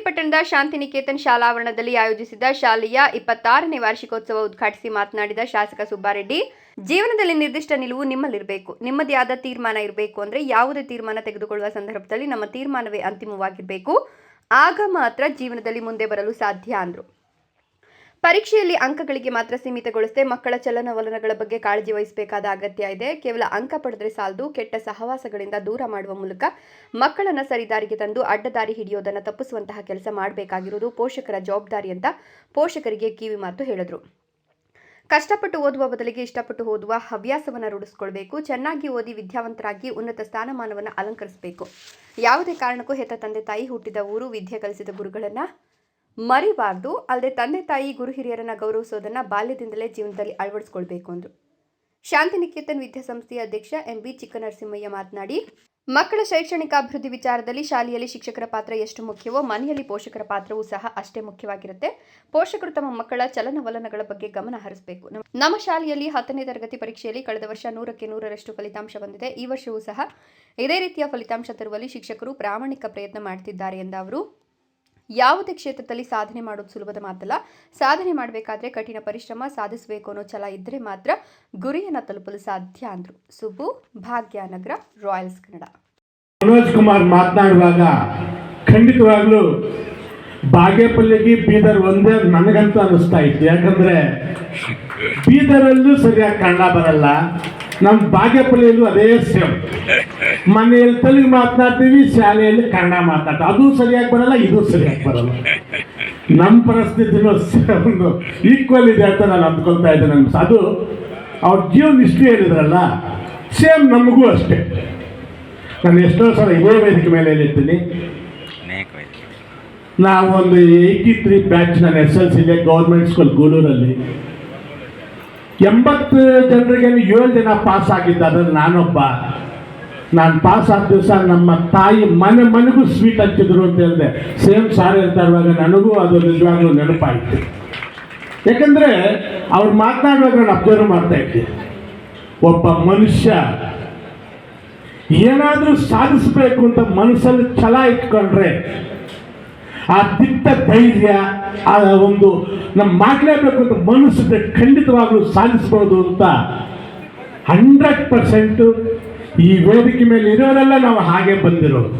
ಪಟ್ಟಣದ ಶಾಂತಿನಿಕೇತನ್ ಶಾಲಾವರಣದಲ್ಲಿ ಆಯೋಜಿಸಿದ್ದ ಶಾಲೆಯ ಇಪ್ಪತ್ತಾರನೇ ವಾರ್ಷಿಕೋತ್ಸವ ಉದ್ಘಾಟಿಸಿ ಮಾತನಾಡಿದ ಶಾಸಕ ಸುಬ್ಬಾರೆಡ್ಡಿ, ಜೀವನದಲ್ಲಿ ನಿರ್ದಿಷ್ಟ ನಿಲುವು ನಿಮ್ಮಲ್ಲಿರಬೇಕು. ನಿಮ್ಮದೇ ಆದ ತೀರ್ಮಾನ ಇರಬೇಕು ಅಂದ್ರೆ ಯಾವುದೇ ತೀರ್ಮಾನ ತೆಗೆದುಕೊಳ್ಳುವ ಸಂದರ್ಭದಲ್ಲಿ ನಮ್ಮ ತೀರ್ಮಾನವೇ ಅಂತಿಮವಾಗಿರಬೇಕು. ಆಗ ಮಾತ್ರ ಜೀವನದಲ್ಲಿ ಮುಂದೆ ಬರಲು ಸಾಧ್ಯ ಅಂದರು. ಪರೀಕ್ಷೆಯಲ್ಲಿ ಅಂಕಗಳಿಗೆ ಮಾತ್ರ ಸೀಮಿತಗೊಳಿಸದೆ ಮಕ್ಕಳ ಚಲನವಲನಗಳ ಬಗ್ಗೆ ಕಾಳಜಿ ವಹಿಸಬೇಕಾದ ಅಗತ್ಯ ಇದೆ. ಕೇವಲ ಅಂಕ ಪಡೆದರೆ ಸಾಲದು, ಕೆಟ್ಟ ಸಹವಾಸಗಳಿಂದ ದೂರ ಮಾಡುವ ಮೂಲಕ ಮಕ್ಕಳನ್ನ ಸರಿದಾರಿಗೆ ತಂದು ಅಡ್ಡದಾರಿ ಹಿಡಿಯೋದನ್ನು ತಪ್ಪಿಸುವಂತಹ ಕೆಲಸ ಮಾಡಬೇಕಾಗಿರುವುದು ಪೋಷಕರ ಜವಾಬ್ದಾರಿ ಅಂತ ಪೋಷಕರಿಗೆ ಕಿವಿ ಮಾತು ಹೇಳಿದ್ರು. ಕಷ್ಟಪಟ್ಟು ಓದುವ ಬದಲಿಗೆ ಇಷ್ಟಪಟ್ಟು ಓದುವ ಹವ್ಯಾಸವನ್ನು ರೂಢಿಸ್ಕೊಳ್ಬೇಕು. ಚೆನ್ನಾಗಿ ಓದಿ ವಿದ್ಯಾವಂತರಾಗಿ ಉನ್ನತ ಸ್ಥಾನಮಾನವನ್ನು ಅಲಂಕರಿಸಬೇಕು. ಯಾವುದೇ ಕಾರಣಕ್ಕೂ ಹೆತ್ತ ತಂದೆ ತಾಯಿ ಹುಟ್ಟಿದ ಊರು, ವಿದ್ಯೆ ಕಲಿಸಿದ ಗುರುಗಳನ್ನು ಮರಿಬಾರ್ದು, ಅಲ್ಲದೆ ತಂದೆ ತಾಯಿ, ಗುರು ಹಿರಿಯರನ್ನ ಗೌರವಿಸೋದನ್ನ ಬಾಲ್ಯದಿಂದಲೇ ಜೀವನದಲ್ಲಿ ಅಳವಡಿಸ್ಕೊಳ್ಬೇಕು ಅಂದರು. ಶಾಂತಿನಿಕೇತನ್ ವಿದ್ಯಾಸಂಸ್ಥೆಯ ಅಧ್ಯಕ್ಷ ಎಂ ಬಿ ಚಿಕ್ಕನರಸಿಂಹಯ್ಯ ಮಾತನಾಡಿ, ಮಕ್ಕಳ ಶೈಕ್ಷಣಿಕ ಅಭಿವೃದ್ಧಿ ವಿಚಾರದಲ್ಲಿ ಶಾಲೆಯಲ್ಲಿ ಶಿಕ್ಷಕರ ಪಾತ್ರ ಎಷ್ಟು ಮುಖ್ಯವೋ, ಮನೆಯಲ್ಲಿ ಪೋಷಕರ ಪಾತ್ರವೂ ಸಹ ಅಷ್ಟೇ ಮುಖ್ಯವಾಗಿರುತ್ತೆ. ಪೋಷಕರು ತಮ್ಮ ಮಕ್ಕಳ ಚಲನವಲನಗಳ ಬಗ್ಗೆ ಗಮನ ಹರಿಸಬೇಕು. ನಮ್ಮ- ಶಾಲೆಯಲ್ಲಿ ಹತ್ತನೇ ತರಗತಿ ಪರೀಕ್ಷೆಯಲ್ಲಿ ಕಳೆದ ವರ್ಷ ನೂರಕ್ಕೆ ನೂರರಷ್ಟು ಫಲಿತಾಂಶ ಬಂದಿದೆ. ಈ ವರ್ಷವೂ ಸಹ ಇದೇ ರೀತಿಯ ಫಲಿತಾಂಶ ತರುವಲ್ಲಿ ಶಿಕ್ಷಕರು ಪ್ರಾಮಾಣಿಕ ಪ್ರಯತ್ನ ಮಾಡುತ್ತಿದ್ದಾರೆ ಎಂದ ಅವರು ಯಾವುದೇ ಕ್ಷೇತ್ರದಲ್ಲಿ ಸಾಧನೆ ಮಾಡೋದು ಸುಲಭದ ಮಾತಲ್ಲ. ಸಾಧನೆ ಮಾಡಬೇಕಾದ್ರೆ ಕಠಿಣ ಪರಿಶ್ರಮ, ಸಾಧಿಸಬೇಕು ಅನ್ನೋ ಛಲ ಇದ್ದರೆ ಮಾತ್ರ ಗುರಿಯನ್ನು ತಲುಪಲು ಸಾಧ್ಯ ಅಂದರು. ಸುಬ್ಬು ಭಾಗ್ಯನಗರ, ರಾಯಲ್ಸ್ ಕನ್ನಡ. ಮನೋಜ್ ಕುಮಾರ್ ಮಾತನಾಡುವಾಗ ಖಂಡಿತವಾಗ್ಲೂ ಬಾಗೇಪಲ್ಲಿಗೆ ಬೀದರ್ ಒಂದೇ ನನಗಂತೂ ಅನಿಸ್ತಾ ಇತ್ತು. ಯಾಕಂದ್ರೆ ಬೀದರಲ್ಲೂ ಸರಿಯಾಗಿ ಕನ್ನಡ ಬರಲ್ಲ ನಮ್ಮ ಬಾಗೇಪಲ್ಲಿಯಲ್ಲೂ ಅದೇ ಸೇಮ್. ಮನೆಯಲ್ಲಿ ತೆಲುಗು ಮಾತನಾಡ್ತೀವಿ ಶಾಲೆಯಲ್ಲಿ ಕನ್ನಡ ಮಾತಾಡ್ತೀವಿ ಅದು ಸರಿಯಾಗಿ ಬರಲ್ಲ ಇದು ಸರಿಯಾಗಿ ಬರಲ್ಲ. ನಮ್ಮ ಪರಿಸ್ಥಿತಿನೂ ಒಂದು ಈಕ್ವಲ್ ಇದೆ ಅಂತ ನಾನು ಅಂದ್ಕೊಳ್ತಾ ಇದ್ದೆ ನನ್ನ ಅದು ಅವ್ರ ಜೀವನ ಹಿಸ್ಟ್ರಿ ಹೇಳಿದ್ರಲ್ಲ ಸೇಮ್ ನಮಗೂ ಅಷ್ಟೇ. ನಾನು ಎಷ್ಟೋ ಸಲ ಇದೇ ವೇದಿಕೆ ಮೇಲೆ ಹೇಳಿರ್ತೀನಿ. ನಾವೊಂದು ವೇದಿಕೆ ನಾವು ಒಂದು ಏಯ್ಟಿ ತ್ರೀ ಬ್ಯಾಚ್ ನಾನು ಎಸ್ ಎಲ್ ಸಿಗೆ ಗೌರ್ಮೆಂಟ್ ಸ್ಕೂಲ್ ಗೂಳೂರಲ್ಲಿ. ಎಂಬತ್ತು ಜನರಿಗೆ ಏಳು ಜನ ಪಾಸ್ ಆಗಿದ್ದ ಅದರಲ್ಲಿ ನಾನೊಬ್ಬ. ನಾನು ಪಾಸ್ ಆದ ದಿವಸ ನಮ್ಮ ತಾಯಿ ಮನೆ ಮನೆಗೂ ಸ್ವೀಟ್ ಹಚ್ಚಿದ್ರು ಅಂತ ಹೇಳಿದೆ. ಸೇಮ್ ಸಾರಿ ಅಂತ ಇರುವಾಗ ನನಗೂ ಅದು ನಿಜವಾಗ್ಲೂ ನೆನಪಾಯಿತು. ಯಾಕಂದರೆ ಅವ್ರು ಮಾತನಾಡುವಾಗ ನಾನು ಅಬ್ಸರ್ವ್ ಮಾಡ್ತಾ ಇದ್ದೆ. ಒಬ್ಬ ಮನುಷ್ಯ ಏನಾದರೂ ಸಾಧಿಸಬೇಕು ಅಂತ ಮನಸ್ಸಲ್ಲಿ ಛಲ ಇಟ್ಕೊಂಡ್ರೆ ಆ ದಿಟ್ಟ ಧೈರ್ಯ, ಆ ಒಂದು ನಮ್ಮ ಮಾಡಲೇಬೇಕು ಅಂತ ಮನಸ್ಸಿದ್ರೆ ಖಂಡಿತವಾಗ್ಲೂ ಸಾಧಿಸ್ಬೋದು ಅಂತ ಹಂಡ್ರೆಡ್ ಪರ್ಸೆಂಟು ಈ ವೇದಿಕೆ ಮೇಲೆ ಇರೋರೆಲ್ಲ ನಾವು ಹಾಗೆ ಬಂದಿರೋದು.